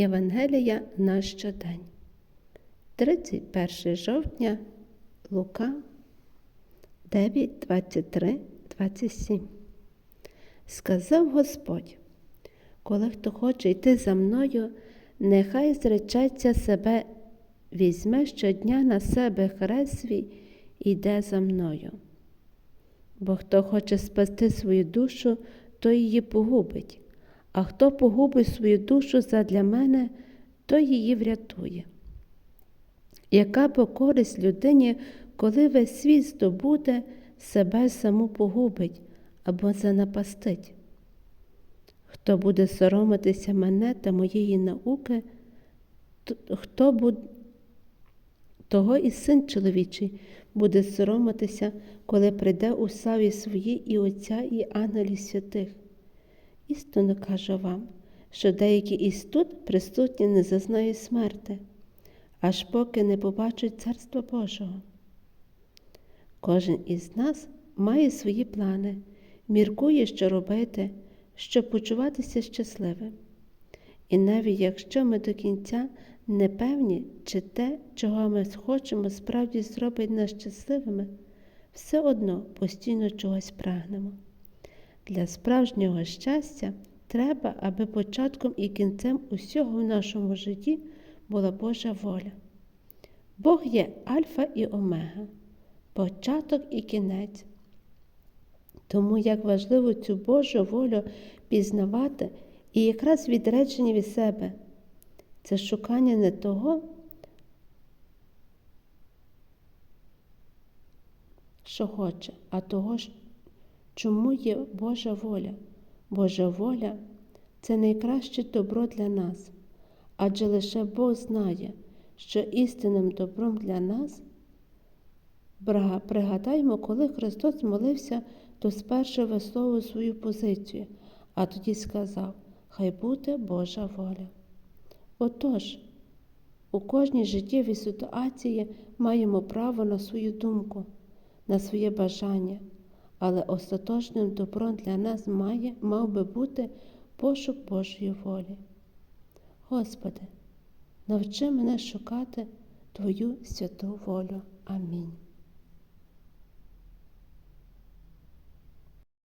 Євангелія на щодень. 31 жовтня Лука 9, 23, 27. Сказав Господь, коли хто хоче йти за мною, нехай зречеться себе, візьме щодня на себе хрест свій і йде за мною. Бо хто хоче спасти свою душу, той її погубить, а хто погубить свою душу задля мене, той її врятує. Яка б користь людині, коли весь світ здобуде, себе саму погубить або занапастить? Хто буде соромитися мене та моєї науки, хто буде, того і син чоловічий буде соромитися, коли прийде у славі своїй і Отця, і ангелів святих. Істинно кажу вам, що деякі із тут присутні не зазнають смерти, аж поки не побачать Царства Божого. Кожен із нас має свої плани, міркує, що робити, щоб почуватися щасливим. І навіть якщо ми до кінця не певні, чи те, чого ми хочемо, справді зробить нас щасливими, все одно постійно чогось прагнемо. Для справжнього щастя треба, аби початком і кінцем усього в нашому житті була Божа воля. Бог є Альфа і Омега, початок і кінець. Тому як важливо цю Божу волю пізнавати і якраз відречення від себе, це шукання не того, що хоче, а того, чому є Божа воля. Божа воля це найкраще добро для нас, адже лише Бог знає, що істинним добром для нас. Пригадаймо, коли Христос молився, то спершу висловив свою позицію, а тоді сказав: Хай буде Божа воля. Отож, у кожній життєвій ситуації маємо право на свою думку, на своє бажання, але остаточним добром для нас має, мав би бути пошук Божої волі. Господи, навчи мене шукати Твою святу волю. Амінь.